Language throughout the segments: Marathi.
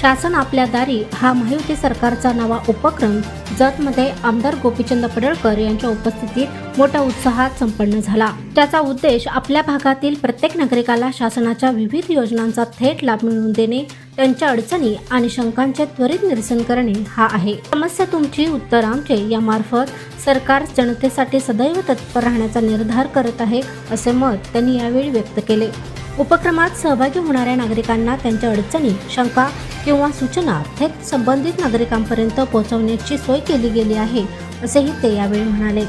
शासन आपल्या दारी हा महायुती सरकारचा नवा उपक्रम जतमध्ये आमदार गोपीचंद पडळकर यांच्या उपस्थितीत मोठ्या उत्साहात संपन्न झाला. त्याचा उद्देश आपल्या भागातील प्रत्येक नागरिकाला शासनाच्या विविध योजनांचा थेट लाभ मिळवून देणे त्यांच्या अडचणी आणि शंकांचे त्वरित निरसन करणे हा आहे. समस्या तुमची उत्तर आमचे यामार्फत सरकार जनतेसाठी सदैव तत्पर राहण्याचा निर्धार करत आहे असे मत त्यांनी यावेळी व्यक्त केले. उपक्रमात सहभागी होणाऱ्या नागरिकांना त्यांच्या अडचणी शंका किंवा सूचना थेट संबंधित नागरिकांपर्यंत पोहोचवण्याची सोय केली गेली आहे असेही ते यावेळी म्हणाले.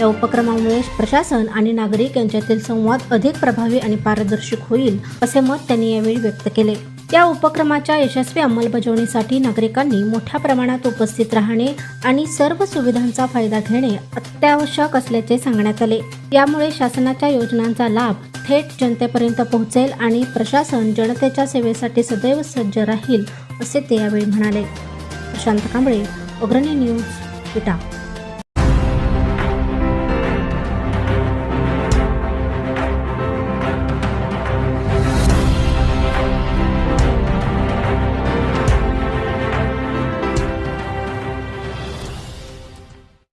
या उपक्रमामुळे प्रशासन आणि नागरिक यांच्यातील संवाद अधिक प्रभावी आणि पारदर्शक होईल असे मत त्यांनी यावेळी व्यक्त केले. या उपक्रमाच्या यशस्वी अंमलबजावणीसाठी नागरिकांनी मोठ्या प्रमाणात उपस्थित राहणे आणि सर्व सुविधांचा फायदा घेणे अत्यावश्यक असल्याचे सांगण्यात आले. यामुळे शासनाच्या योजनांचा लाभ थेट जनतेपर्यंत पोहोचेल आणि प्रशासन जनतेच्या सेवेसाठी सदैव सज्ज राहील असे ते यावेळी म्हणाले. प्रशांत कांबळे अग्रणी न्यूज विटा.